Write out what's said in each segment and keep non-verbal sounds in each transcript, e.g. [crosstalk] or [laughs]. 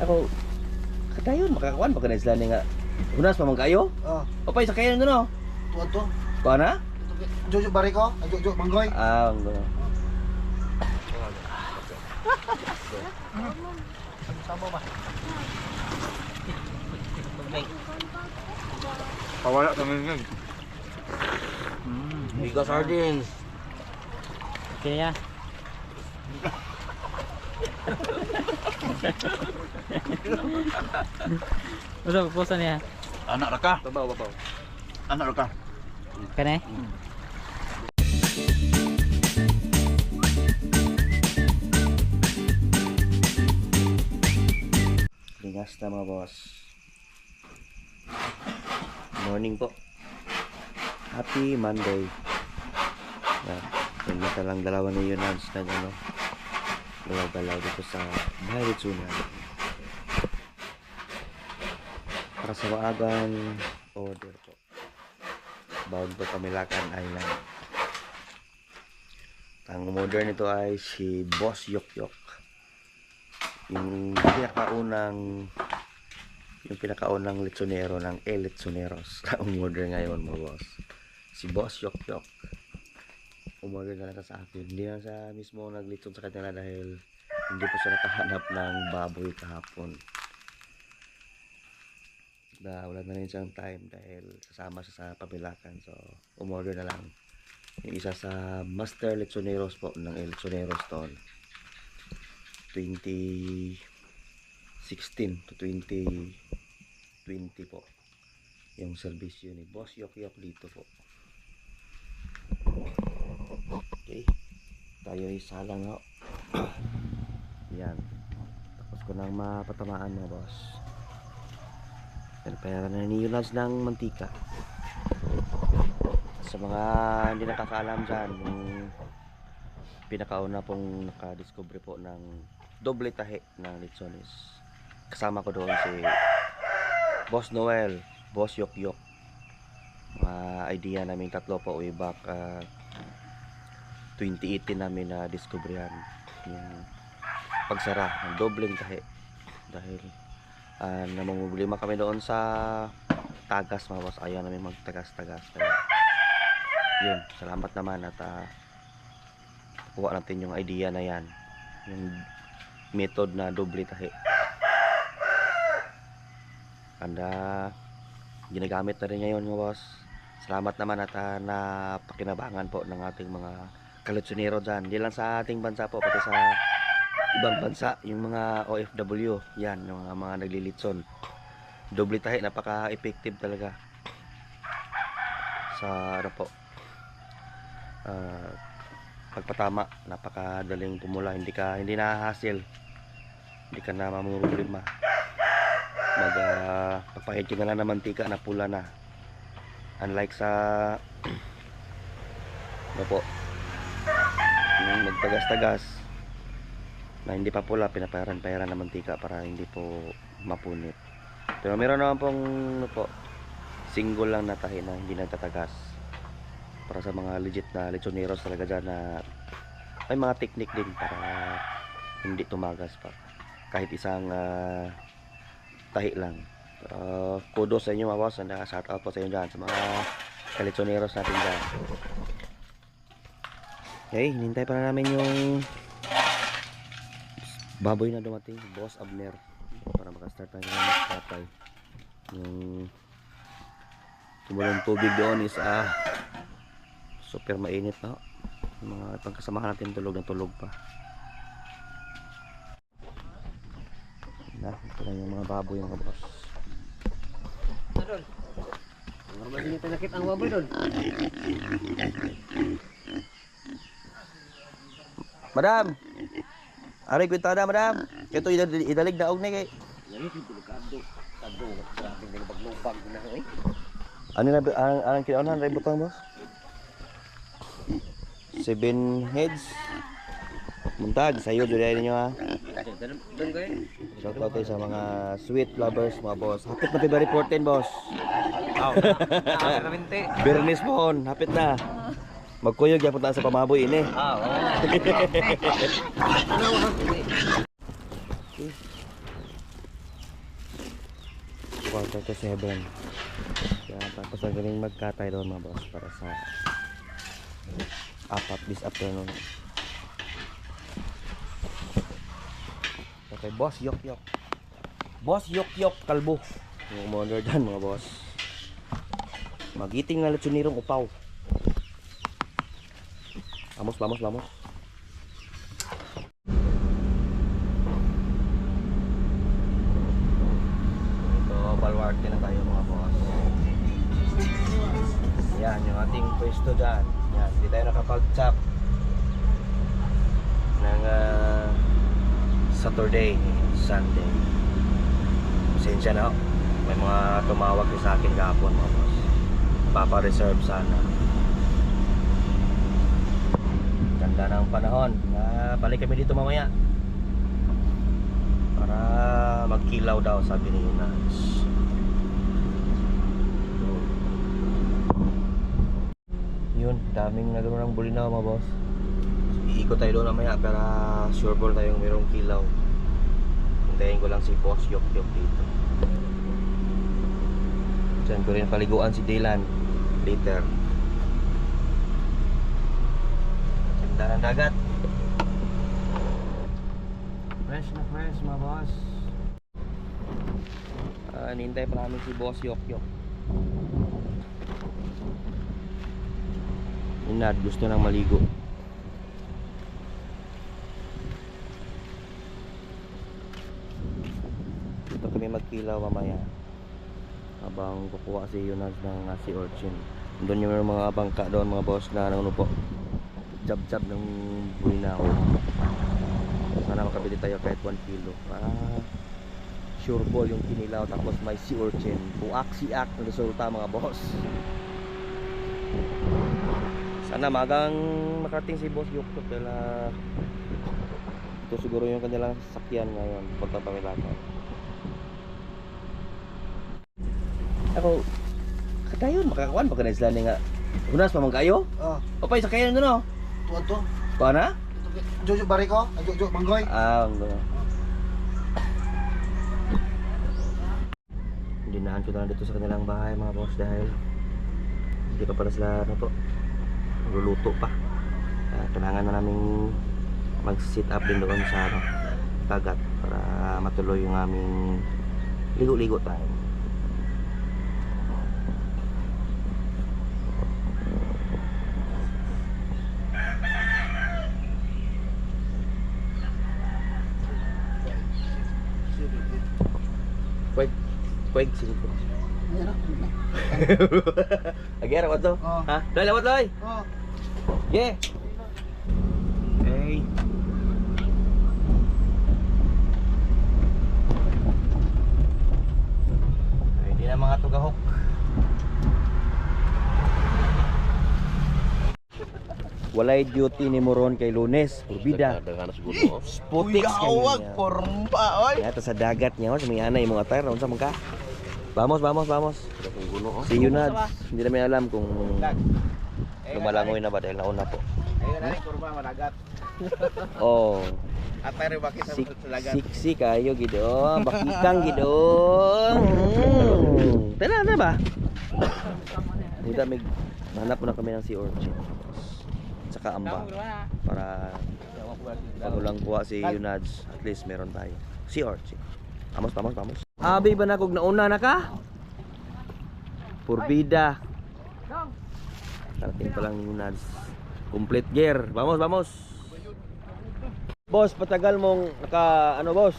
Ako, kadayon, makakuan, baka na ni nga. Unas pa man kayo? Oh, O pa, isa kayo nandun o. tuwa to. Kuha na? Jojo Bariko, ah, Jojo Manggoy. Ah, ang gano'n. Sama ba? Pawala sa ngingig. Bigas sardines. Kaya. [laughs] Usa pupusan niya. Anak ra ka. Babaw, babaw. Anak ra ka. Kane. Bigas na mga boss. Morning po. Happy Monday. Yung mata lang dalawa ni Yunans na ano. Galaw-galaw dito sa bahay Ritsunan. Para sa maagang order po. Po Kamilakan Island. Ang umorder nito ay si Boss Yok Yok yung pinakaunang yung pinakaunang lechonero ng El Lechoneros [laughs] ang umorder ngayon mo boss. Si Boss Yok Yok umorder na lang sa akin. Hindi na siya mismo naglechon sa kanila dahil hindi po siya nakahanap ng baboy kahapon na wala na rin siyang time dahil sasama siya sa pabilakan so umorder na lang. Yung isa sa Master Lechoneros po ng Lechoneros Stone 2016 to 2020 po. Yung service ni Boss Yok Yok dito po. Okay. Tayo isalang ho [clears throat] yan. Tapos ko nang mapatamaan mga boss pera na ni Yunaz ng mantika sa mga hindi nakakaalam dyan pinakauna pong nakadiscover po ng doble tahi ng Litsonis. Kasama ko doon si Boss Noel, Boss Yok Yok. Mga idea namin tatlo po way back ah, 2018 namin na discover yan. Yung pagsara ng dobleng tahi. Dahil uh, namumulima kami doon sa tagas mga boss. Ayaw namin magtagas-tagas. Kaya yun, salamat naman at ah, kuha natin yung idea na yan yung method na doble tahi anda ginagamit na rin ngayon mga boss salamat naman at uh, napakinabangan po ng ating mga kalitsonero dyan hindi lang sa ating bansa po pati sa ibang bansa yung mga OFW yan yung mga, mga naglilitson. Doble tahi napaka effective talaga. Sa ano po ah, pagpatama napakadaling pumula. Hindi ka hindi na hassle. Hindi ka na mamumroblema. Mag uh, papahid ka na lang ng mantika na pula na. Unlike sa [clears throat] ano po magtagas-tagas na hindi pa pula pinapayaran-payaran ng mantika para hindi po mapunit. Pero meron naman pong ano po single lang na tahi na hindi nagtatagas. Para sa mga legit na lechoneros talaga dyan na may mga technique din para hindi tumagas pa. Kahit isang ah, tahi lang. Uh, kudos sa inyo mga boss and uh, shout out po sa inyo dyan sa mga kalechoneros natin dyan. Okay hinintay pa na namin yung baboy na dumating boss Abner. Para makastart tayo ng magpapay yung tumulong tubig doon is ah super mainit yung mga pagkasamahan natin tulog na tulog pa. Na ito lang yung mga baboy mga boss. Normal din nakit ang baboy doon. madam Ari kwenta na madam. Ah, Ito idalig na og ni kay. Yani kito kado. Kado grabe ning paglubag na oi. Ano na ang ang kinaon ra butang boss? Seven heads. Muntag, sayo jud ay ninyo ha. Shout out sa mga sweet lovers mga boss. Hapit na February 14 boss. Aw. Bernis mohon, hapit na. Magkuyog yapon ta sa pamaboy ini. Aw. [laughs] 37 kaya tapos ang galing magkatay doon mga boss para sa apat this afternoon. Okay boss yok yok. Boss yok yok kalbo. Yung monitor dyan mga boss. Magiting na lechonirong upaw. Vamos vamos vamos. Pwesto dyan. Yan, hindi tayo nakapag-chop ng ah, Saturday, Sunday. Pasensya na. ho. May mga tumawag sa akin kahapon mga boss. Papa-reserve sana. Ganda ng panahon. Na balik kami dito mamaya. Para magkilaw daw sabi ni Yunas. Yun, daming nagano ng bulinaw mga boss. Iikot tayo doon mamaya para sure ball tayong mayroong kilaw. Hintayin ko lang si Boss Yok Yok dito. Diyan ko rin paliguan si Dylan later. Ganda ng dagat. Fresh na fresh mga boss. Ah, nintay pa namin si Boss Yok Yok. Inad, gusto nang maligo. Dito kami magkilaw mamaya. Habang kukuha si Yunaz ng uh, si Orchin. Doon yung mga bangka doon mga boss na ano po. Jab-jab ng buinaw. Sana makabili tayo kahit 1 kilo. Ah, sure ball yung kinilaw tapos may si Orchin. Buak-siak na resulta mga boss. Sana magang makarating si Boss Yuktok dahil ah, ito siguro yung kanilang sasakyan ngayon punta pa Milano. Ako, kadayon, makakakuan pa ka na sila ni nga. Unas pa man kayo? Oh, O pa, sakayan doon o. tuwan to. Kuha na? Jojo Bariko, Jojo Manggoy. Ah, ang gano'n. Dinahan ko na dito sa kanilang bahay mga boss dahil hindi pa pala sila ano to, luluto pa. Kaya kailangan na namin mag-sit up din doon sa ano, dagat para matuloy yung aming ligo-ligo tayo. Kwek, kwek na. [laughs] Lagi ano to? Oh. Ha? Doy, lawat doy. Oh, Yeah. Hey. Hindi na mga tugahok. Walay duty ni Moron kay Lunes, Urbida. Putik Awag, pormpa, oy. Yata sa dagat niya, oh, sa mga anay, mga tayar, sa mga Vamos, vamos, vamos. See you Nads. Hindi namin alam kung lumalangoy na ba dahil nauna po. Ayun na rin, kurma, malagat. [laughs] Oh, At tayo bakit sa sik siksi kayo gidong, bakikang gidong. Hmm. Tara na ba? Dito may hanap na kami ng si Orchid. Saka amba para pag ulang kuha si Yunads, at least meron tayo. Si Orchid. Vamos, vamos, vamos. Abi ba na kog nauna na ka? Purbida. Karating pa lang ni Yunads. Complete gear. Vamos, vamos. Boss, patagal mong naka ano boss?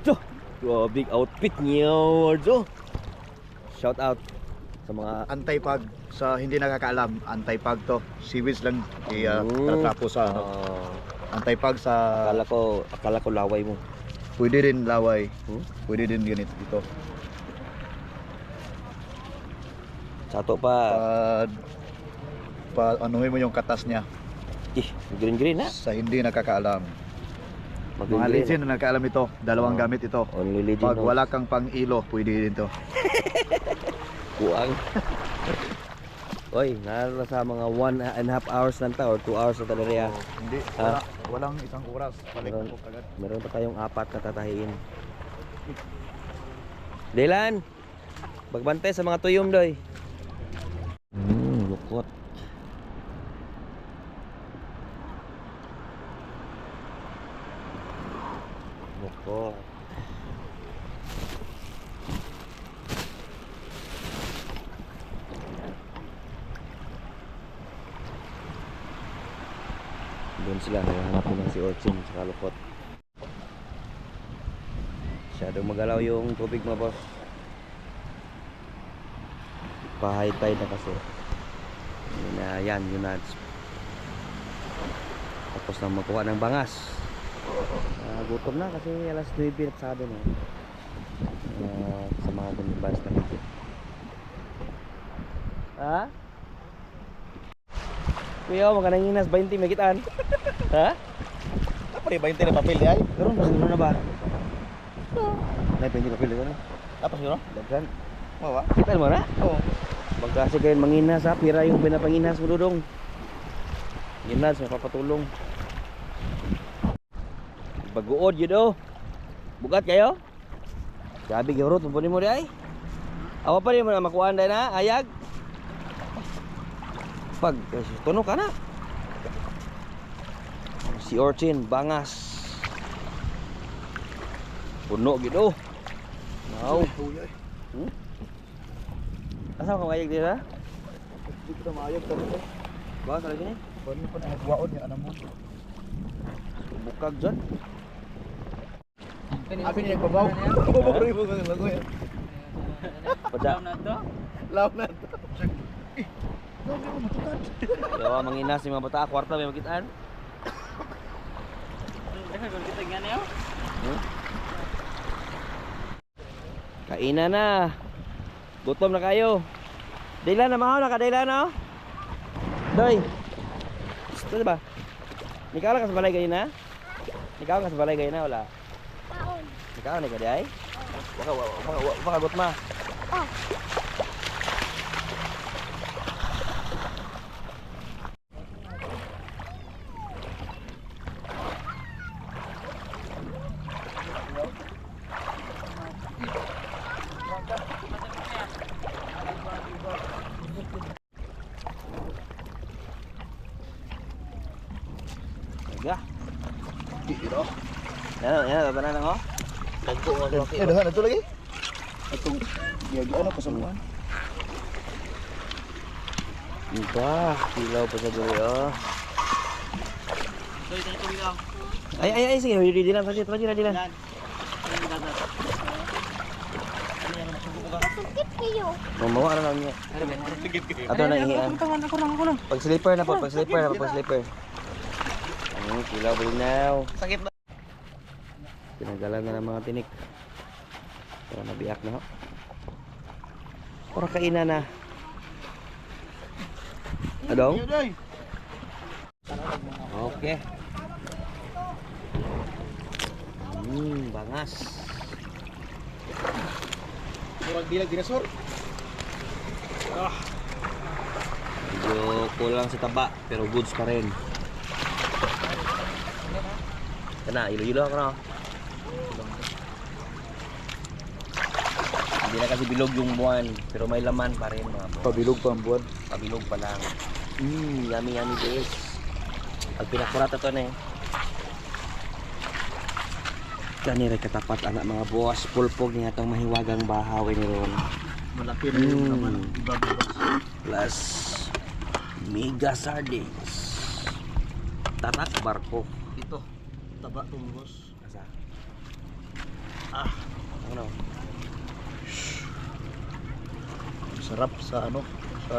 Tso! Wow, big outfit niyo, Tso! Shout out sa mga Antay-pag sa hindi nakakaalam, antay-pag to. Seaweeds lang iya Mm. tatrapo sa ano. Ah, Antay-pag sa akala ko, akala ko laway mo. pwede rin laway, Hmm? pwede din ganit dito. Sa to pa, Pa pa anuhin mo yung katas niya ih, green green ha. sa hindi nakakaalam. Mga legend na nakakaalam ito, dalawang Oh. gamit ito. Only legend Pag knows. wala kang pang-ilo, pwede din to. [laughs] Kuang. [laughs] Oy, nalo na sa mga 1 and a half hours lang ta or 2 hours na talaga. Oh, hindi, wala, walang isang oras. Balik Meron. mo agad. Meron pa tayong apat na tatahiin. Dylan, Bagbantay sa mga tuyom doy. Doon sila, naghahanap nila si Orchin sa lukot. Masyadong magalaw yung tubig mga boss. Pa-high tide na kasi. Yun na yan, yun na. Tapos na magkuha ng bangas. Ah, gutom na kasi alas 9 na sabi na. Uh, sa mga ganibas na. Ha? Kuya, magkanang inas 20 may kitaan. [laughs] ha? Apa ni 20 na papel ay? Pero mas na ba? May 20 papel ko na. Apa siguro? Daghan. Mawa. Kita mo na? Oo. Magkasi kayo manginas ha, pira yung pinapanginas mo dudong. Ginas, mapapatulong. Baguod yun oh. Bugat kayo? Sabi kayo rot, mo di ay. Awa pa rin mo na makuhaan na, ayag. Pag, eh, tunog ka na. Si Orchin, bangas. Puno gitu. Wow. Hmm? Asa ka ayag dito ha? Hindi ko na maayag ka rin. Bawas lagi ni. Paano pa nagwaon yung anak mo? Bukag dyan. Abi ni nagbabaw. Babaw rin mo ng lagoy. Pada. na to? Law na to. Yawa manginas yung mga bata. Kwarta may niyo. Hmm? Kainan na. Gutom na kayo. Dailan na mahaw na ka. Dailan na oh. Doy. Ito ba? Ikaw lang ka sa balay gayon na? Ikaw ka sa balay gayon na? Wala. Ikaw na ka di ay? Baka, baka, baka, baka gutma. Tiga. Tabanan lang oh. Tagpo mo sa Eh, dahan ito lagi. Itong yagi ano kasaluan. Iba, kilaw pa sa duli oh. So ito ito bilang. Ay, ay, ay, sige, dilan, pwede, pwede na dilan. Dan. Ini dapat. Mamawa na lang niya. Ato na ihian. Pag slipper na po, pag slipper na po, pag slipper. Ano, kilaw ba now? Sakit. Pinagalan na ng mga tinik. Para nabiyak na ho. Para kainan na. Adong? Okay. Hmm, bangas. Murag bilag dinosaur. Medyo kulang sa taba, pero goods pa rin. Kana, ilo-ilo ako na. Hindi na kasi bilog yung buwan, pero may laman pa rin mga boss. Pabilog pa ang buwan. Pabilog pa lang. Mmm, yummy yummy guys. Pag pinakurata to na eh. Kani rin katapat anak mga boss, pulpog niya itong mahiwagang bahaw ni ron. Malaki na yung Mm. naman. Plus mega sardines. Tatak barko. Ito. Taba tong boss. Asa? Ah. Ano? Sarap sa ano? Sa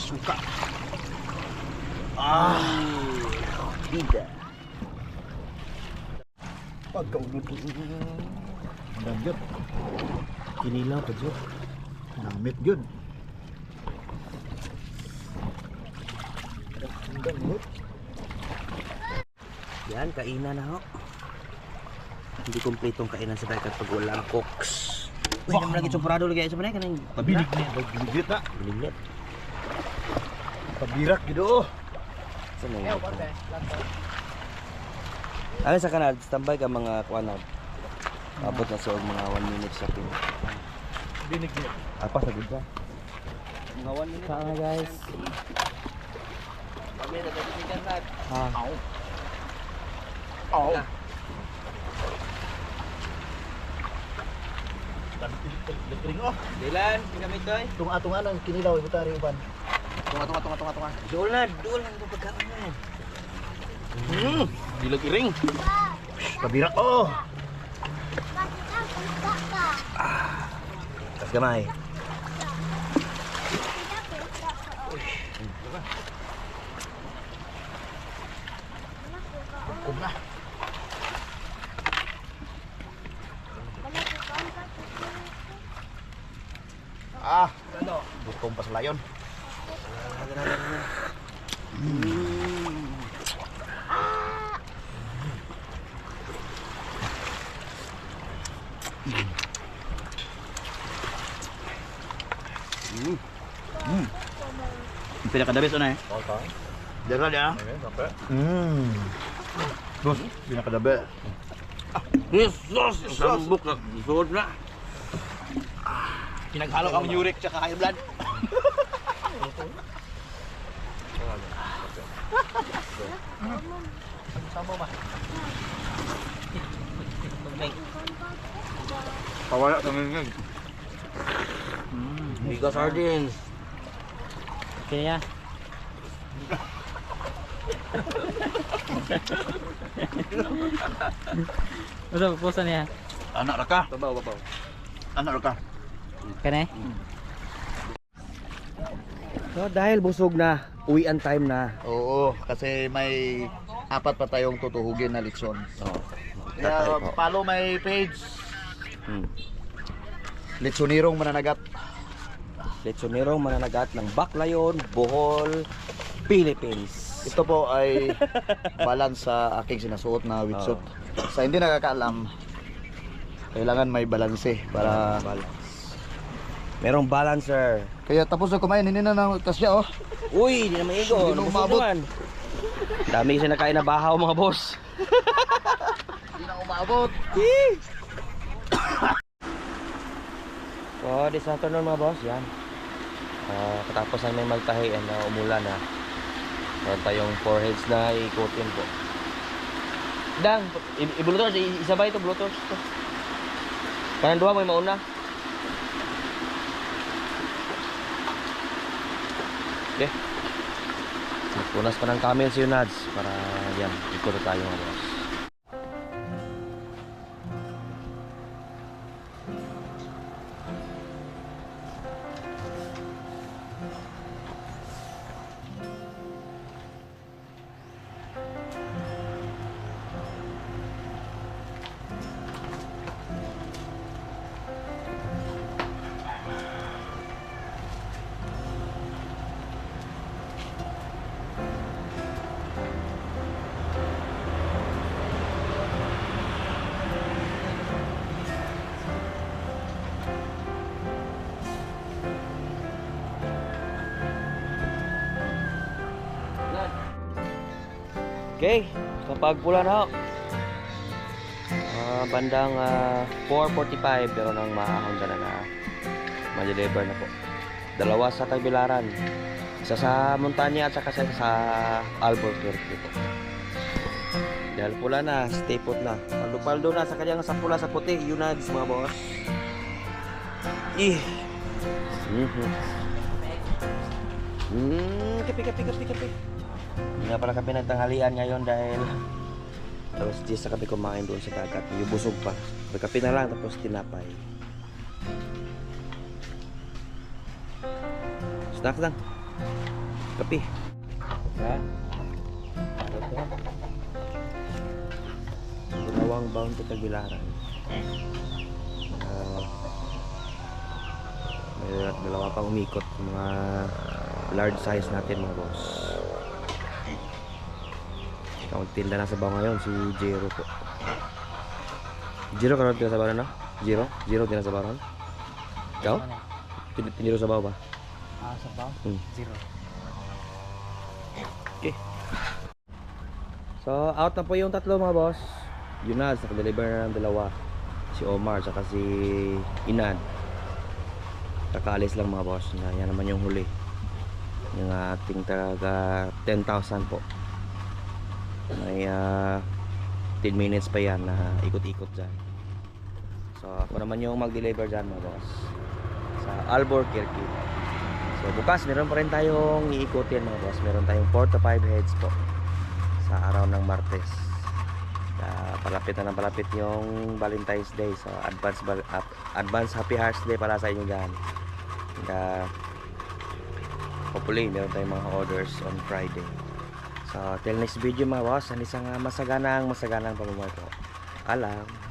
suka. Ah. Bida. Pagkaunod. Ang yun. Kinilaw pa dyan. Namit yun. Yan, kainan na ho. Hindi kumpletong kainan sa dagat pag walang cooks. Uy, Wow. naman lagi tsumparado lagi sa manay kanang Pabilig niya. Pabilig na. Bilignet. Pabirak gitu. Saan na yun? Ano sa kanal, standby ka mga kuanad. Abot na sa mga 1 minute sa pin. Binig niya. Apa sa gudra? Ngawan nila. Saan na guys? Kami na tayo sa kat. Ah, Oo. Ring oh. Dilan, to eh. Tunga tunga lang kinilaw imo tari uban. Tunga tunga tunga tunga tunga. Dul na, dul na ito pagkaon na. Hmm, dilag iring. Pabirak oh. Tas gamay. Kum na. Ah, gutom pa sa layon. Pinakadabis na eh. Dara dia. Hmm. Bos, pinakadabe. Jesus, sambok na. Suod na. Pinaghalo ang uric tsaka high blood. Pawala sa ngingig. Biga sardines. kaya. Usa pupusa niya. Anak ra ka? Babaw, babaw. Anak ra ka? Kani? So dahil busog na, uwian time na. Oo, kasi may apat pa tayong tutuhugin na leksyon. Oh. Kaya Tatay po. follow my page. Hmm. Lechonirong mananagat. Lechonerong mananagat ng Baclayon, Bohol, Philippines. Ito po ay balance sa aking sinasuot na wetsuit. Sa hindi nakakaalam, kailangan may balanse para balance. Merong balancer. Kaya tapos na kumain, hindi na na tasya oh. Uy, hindi na maigo. Hindi na Nabusog umabot. naman. Dami kasi nakain na bahaw mga boss. [laughs] Hindi na umabot. So, [coughs] this afternoon mga boss, yan. Ah, katapos na may magtahi and uh, umulan na. Meron tayong foreheads na ikutin po. Dang, i- i-bluetooth, i- isabay ito, bluetooth. ito. Kanang duha mo yung mauna. Okay. Magpunas pa ng camel si Yunads para yan, ikot tayo mga boss. Okay, kapag pula na. Ah, bandang ah, 4.45 pero nang maahon ka na na ma-deliver na po. Dalawa sa Tagbilaran. Isa sa Montanya at saka sa, sa Albuquerque po. Dahil pula na, stay put na. Paldo-paldo na sa kanyang sa pula sa puti. Yun na, mga boss. Ih. Mhm. Mm, kapi, kapi, kapi, kapi. Hindi nga pala kami nagtanghalian ngayon dahil tapos 10 na kami kumain doon sa dagat. Yung busog pa. Nagkape na lang tapos tinapay. Snacks lang. Kape. Ha? Ano to? Dalawang bound to Tagbilaran. Ah, may dalawa pang umikot. Mga large size natin mga boss. Ikaw magtinda na sa baw ngayon, si Jero po. Jero ka rin sa baw na? Jero? Jero din sa baw ron? Ikaw? Tin- Tiniro sa baw ba? Ah, sa baw? Hmm. Zero. Okay. So, out na po yung tatlo mga boss. Yun na, sa deliver na ng dalawa. Si Omar, saka si Inad. kakaalis lang mga boss yan naman yung huli yung ating taga 10,000 po may ah, 10 minutes pa yan na ikot-ikot dyan. So ako naman yung mag-deliver dyan mga boss. Sa Albuquerque so bukas meron pa rin tayong iikutin mga boss. Meron tayong 4 to 5 heads po sa araw ng Martes. Ah, palapit na ng palapit yung Valentine's Day. So advance ap- advance happy hearts day para sa inyo dyan. And uh, hopefully meron tayong mga orders on Friday so till next video mga boss ang isang ah, masaganang masaganang pamumuhay ko alam